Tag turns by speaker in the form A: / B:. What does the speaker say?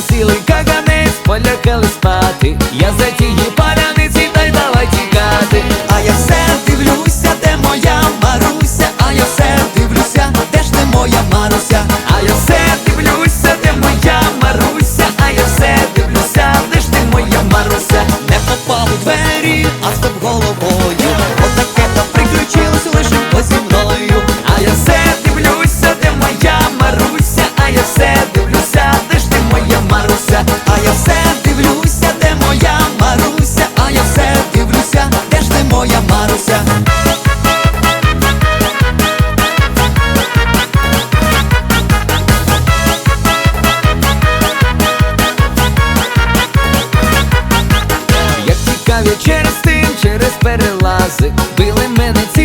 A: на цілий каганець, полякали спати, я за тієї паляниці, та й давай тікати, а я все дивлюся, де моя маруся, а я все дивлюся, ну де ж не моя маруся, а я все дивлюся, де моя маруся, а я все дивлюся, де ж не моя маруся, не попав у двері, а стоп головою. навіть через тим, через перелази били мене ці.